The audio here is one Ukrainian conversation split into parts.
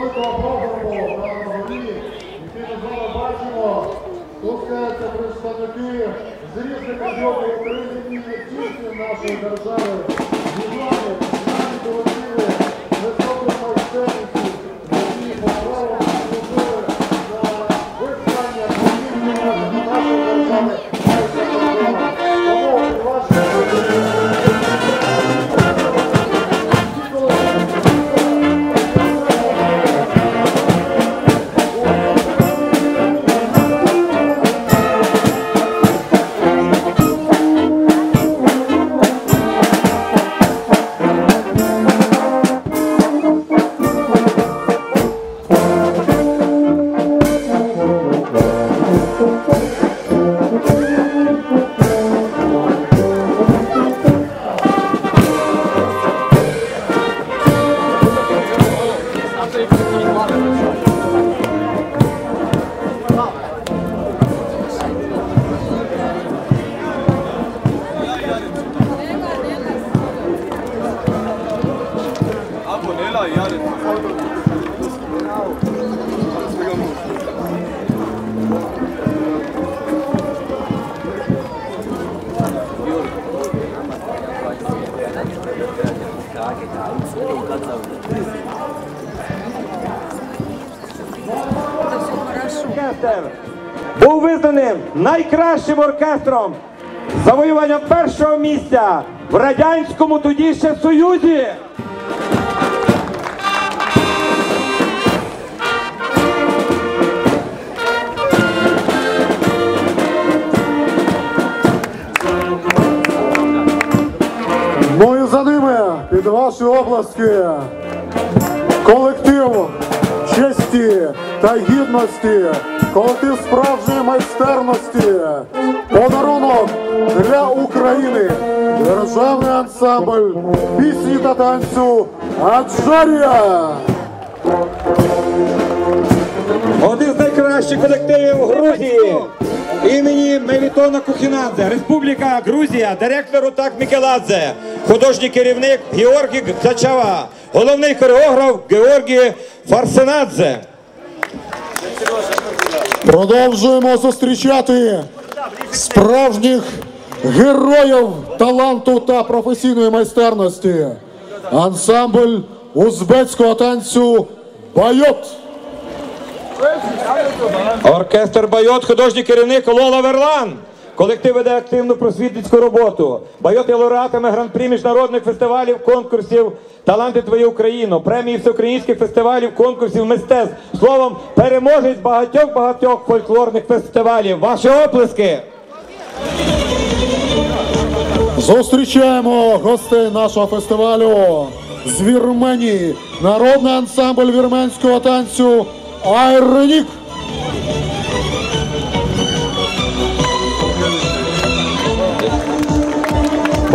великого пробору на горі, які ми з вами бачимо, спускаються представники з різних регіонів України і не тільки нашої держави, дівчатки, наші колективи, високої майстерності, був визнаним найкращим оркестром завоюванням першого місця в радянському тоді ще Союзі. Ваші обласки колектив честі та гідності, колектив справжньої майстерності, подарунок для України, державний ансамбль пісні та танцю Аджарія. Один з найкращих колективів Грузії імені Мелітона Кухінадзе, Республіка Грузія, директор Утак Мікеладзе, художній керівник Георгій Гцачава, головний хореограф Георгій Фарсенадзе. Продовжуємо зустрічати справжніх героїв таланту та професійної майстерності. Ансамбль узбецького танцю Байот. Оркестр Байот, художній керівник Лола Верлан. Колектив веде активну просвітницьку роботу. Байот є лауреатами гран-прі міжнародних фестивалів, конкурсів Таланти Твої Україно, премії всеукраїнських фестивалів, конкурсів мистецтв. Словом, переможець багатьох багатьох фольклорних фестивалів. Ваші оплески! Зустрічаємо гостей нашого фестивалю з Вірменії. Народний ансамбль вірменського танцю Айренік.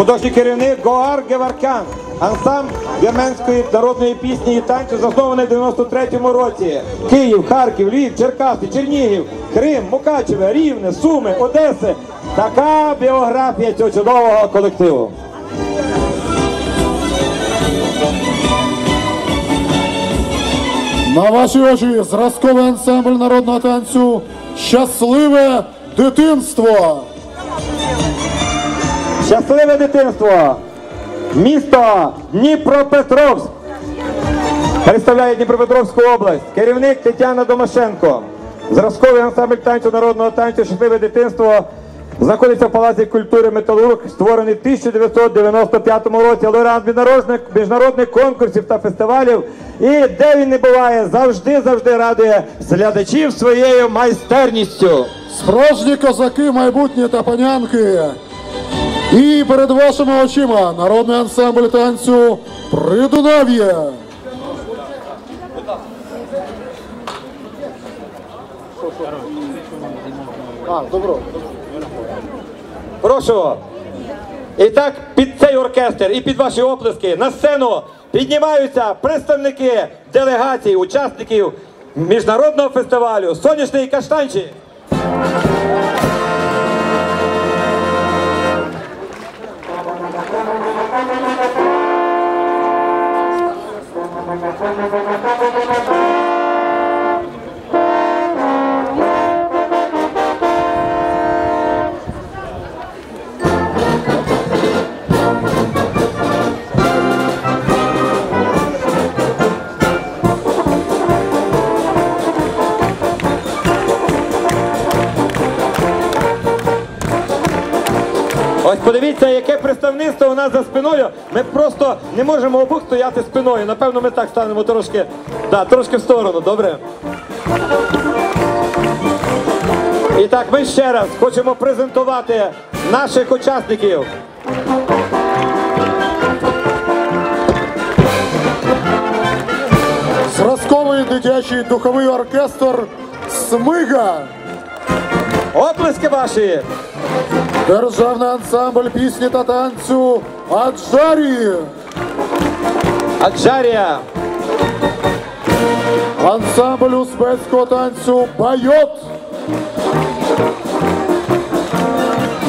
Художній керівник Гоар Геваркян. Ансамбль вірменської народної пісні і танцю заснований в 93-му році. Київ, Харків, Львів, Черкаси, Чернігів, Крим, Мукачеве, Рівне, Суми, Одеси. Така біографія цього чудового колективу. На ваші очі зразковий ансамбль народного танцю Щасливе дитинство. Щасливе дитинство! Місто Дніпропетровськ. Представляє Дніпропетровську область. Керівник Тетяна Домашенко. Зразковий ансамбль танцю народного танцю Щасливе дитинство знаходиться в Палаці культури Металург, створений в 1995 році. Лауреат міжнародних, конкурсів та фестивалів. І де він не буває, завжди завжди радує глядачів своєю майстерністю. Справжні козаки, майбутні та панянки. І перед вашими очима народний ансамбль танцю Придунав'я. Прошу. І так під цей оркестр і під ваші оплески на сцену піднімаються представники делегацій, учасників міжнародного фестивалю Сонячний каштанчик. Подивіться, яке представництво у нас за спиною. Ми просто не можемо обох стояти спиною. Напевно, ми так станемо трошки, да, трошки в сторону, добре? І так, ми ще раз хочемо презентувати наших учасників. Зразковий дитячий духовий оркестр Смига. Оплески ваші! Державний ансамбль пісні та танцю Аджарі. Аджарія! Ансамбль узбецького танцю Байот.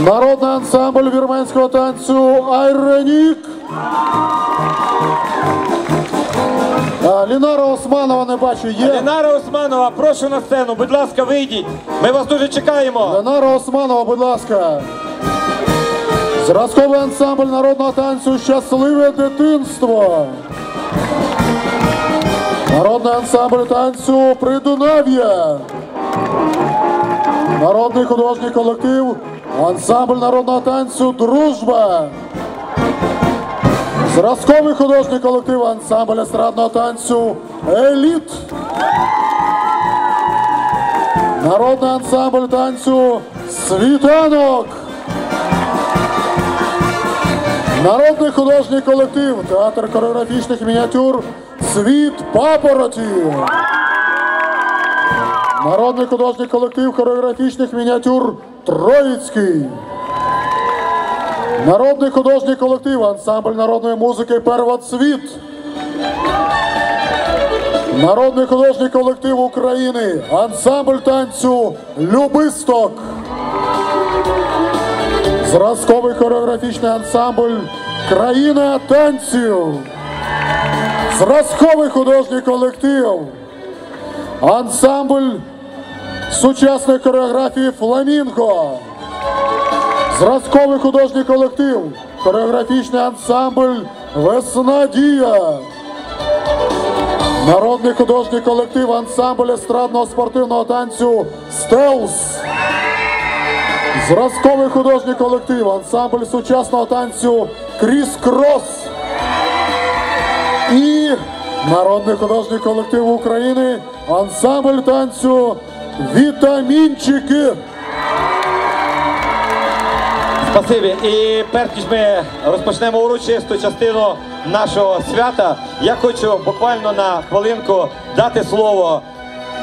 Народний ансамбль вірменського танцю Айренік. Лінара Османова не бачу. Є. Ленара Османова, прошу на сцену, будь ласка, вийдіть. Ми вас дуже чекаємо. Ленара Османова, будь ласка. Зразковий ансамбль народного танцю Щасливе дитинство. Народний ансамбль танцю Придунав'я. Народний художній колектив. Ансамбль народного танцю Дружба. Зразковий художній колектив ансамбль естрадного танцю Еліт. Народний ансамбль танцю Світанок. Народний художній колектив Театр хореографічних мініатюр Світ Папороті. Народний художній колектив хореографічних мініатюр Троїцький. Народний художній колектив ансамбль народної музики Первоцвіт. Народний художній колектив України, ансамбль танцю Любисток. Зразковий хореографічний ансамбль Країна танців. Зразковий художній колектив. Ансамбль сучасної хореографії Фламінго. Зразковий художній колектив. Хореографічний ансамбль Весна Дія. Народний художній колектив ансамбль естрадного спортивного танцю Стелс. Зразковий художній колектив ансамбль сучасного танцю Кріс Крос. І народний художній колектив України ансамбль танцю Вітамінчики. Спасибі. І перш ніж ми розпочнемо урочисту частину нашого свята, я хочу буквально на хвилинку дати слово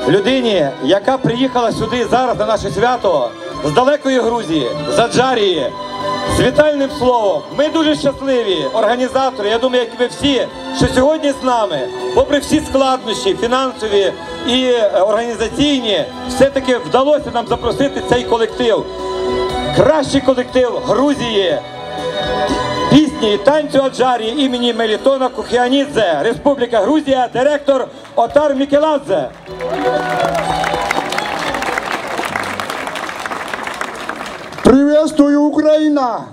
людині, яка приїхала сюди зараз на наше свято з далекої Грузії, з Аджарії. З вітальним словом. Ми дуже щасливі, організатори. Я думаю, як ви всі, що сьогодні з нами, попри всі складнощі, фінансові і е, організаційні, все-таки вдалося нам запросити цей колектив. Кращий колектив Грузії. Пісні і танцю Аджарі імені Мелітона Кухіанідзе, Республіка Грузія, директор Отар Мікеладзе. Приветствую, Украина!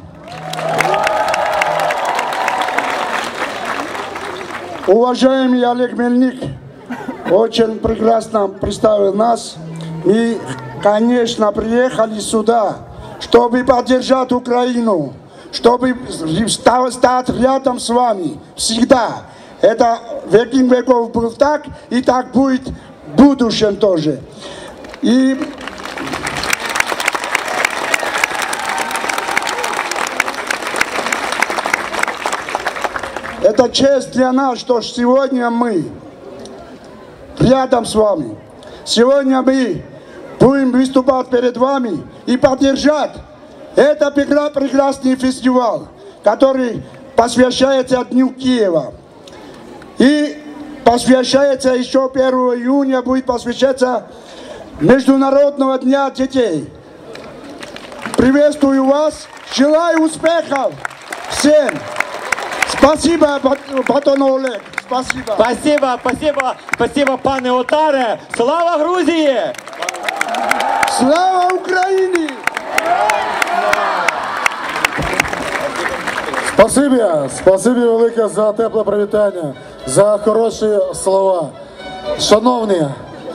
Уважаемый Олег Мельник очень прекрасно представил нас. Мы, конечно, приехали сюда, чтобы поддержать Украину, чтобы ста- стать рядом с вами всегда. Это веки веков был так, и так будет в будущем тоже. И Это честь для нас, что сегодня мы рядом с вами. Сегодня мы будем выступать перед вами и поддержать это прегра- прекрасный фестиваль, который посвящается Дню Киева. И посвящается еще 1 июня, будет посвящаться Международного дня детей. Приветствую вас, желаю успехов всем. Спасибо, Бат- Батон Олег. Спасибо. Спасибо, спасибо, спасибо, пане Отаре. Слава Грузії! Слава Украине! Спасибі, спасибі велике за тепле привітання, за хороші слова. Шановні,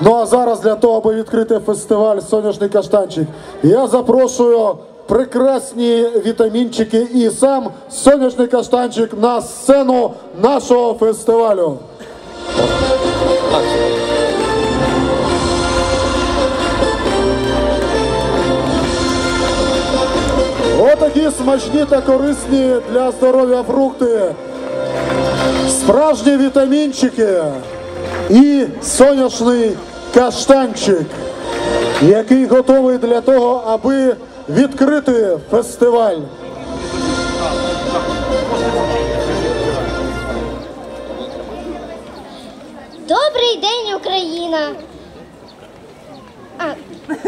ну а зараз для того, аби відкрити фестиваль Соняшний каштанчик, я запрошую прекрасні вітамінчики і сам сонячний каштанчик на сцену нашого фестивалю. Отакі смачні та корисні для здоров'я фрукти. Справжні вітамінчики і сонячний каштанчик, який готовий для того, аби відкрити фестиваль. Добрий день, Україна! А,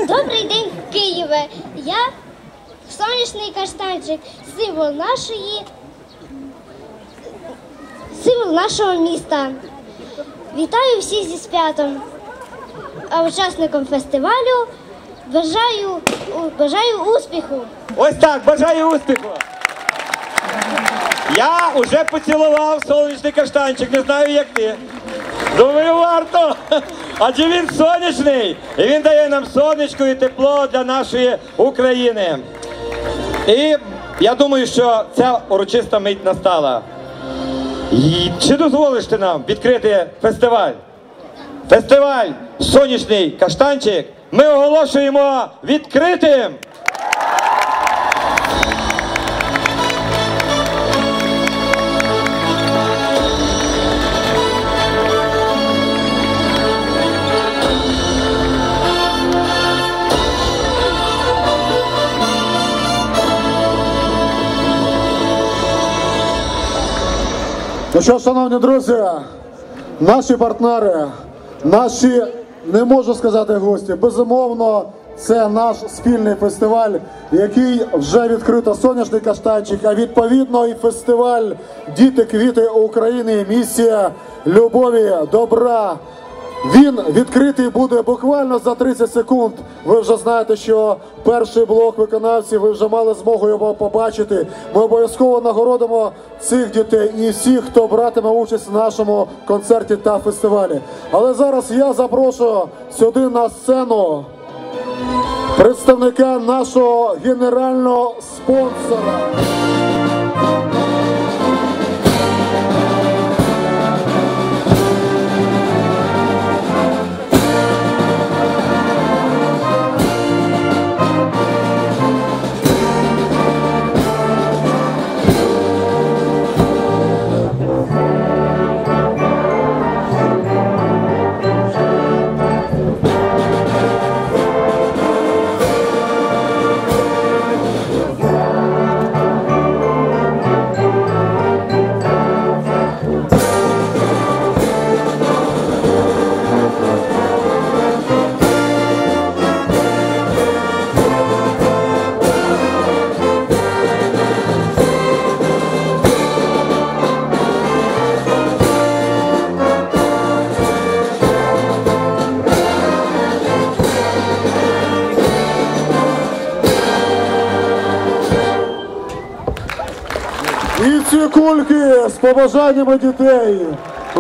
добрий день, Києве! Я сонячний каштанчик, символ нашої символ нашого міста. Вітаю всіх зі святом. А учасникам фестивалю бажаю, бажаю успіху. Ось так, бажаю успіху. Я вже поцілував сонячний каштанчик, не знаю як ти. Думаю, варто. Адже він сонячний. І він дає нам сонечко і тепло для нашої України. І я думаю, що ця урочиста мить настала. І чи дозволиш ти нам відкрити фестиваль? Фестиваль Сонячний каштанчик ми оголошуємо відкритим. Ну що, шановні друзі, наші партнери, наші, не можу сказати гості, безумовно, це наш спільний фестиваль, який вже відкрито сонячний каштанчик, а відповідно і фестиваль Діти квіти України, місія любові, добра. Він відкритий буде буквально за 30 секунд. Ви вже знаєте, що перший блок виконавців ви вже мали змогу його побачити. Ми обов'язково нагородимо цих дітей і всіх, хто братиме участь в нашому концерті та фестивалі. Але зараз я запрошую сюди на сцену представника нашого генерального спонсора. Побажаннями дітей,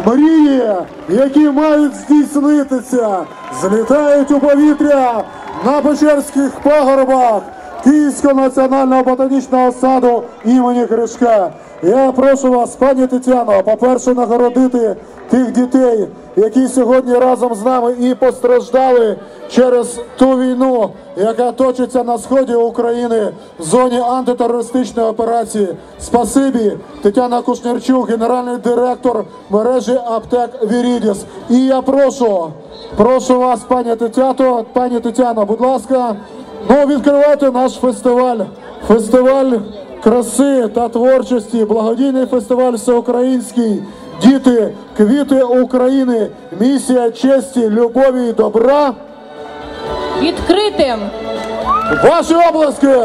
мрії, які мають здійснитися, злітають у повітря на Печерських пагорбах Київського національного ботанічного саду імені Гришка. Я прошу вас, пані Тетяно, по-перше, нагородити тих дітей, які сьогодні разом з нами і постраждали через ту війну, яка точиться на сході України в зоні антитерористичної операції. Спасибі, Тетяна Кушнерчук, генеральний директор мережі аптек Вірідіс. І я прошу, прошу вас, пані Тетято, пані Тетяно, будь ласка, ну відкривайте наш фестиваль. Фестиваль краси та творчості, благодійний фестиваль всеукраїнський. Діти, квіти України, місія честі, любові і добра. відкритим. Ваші обласки!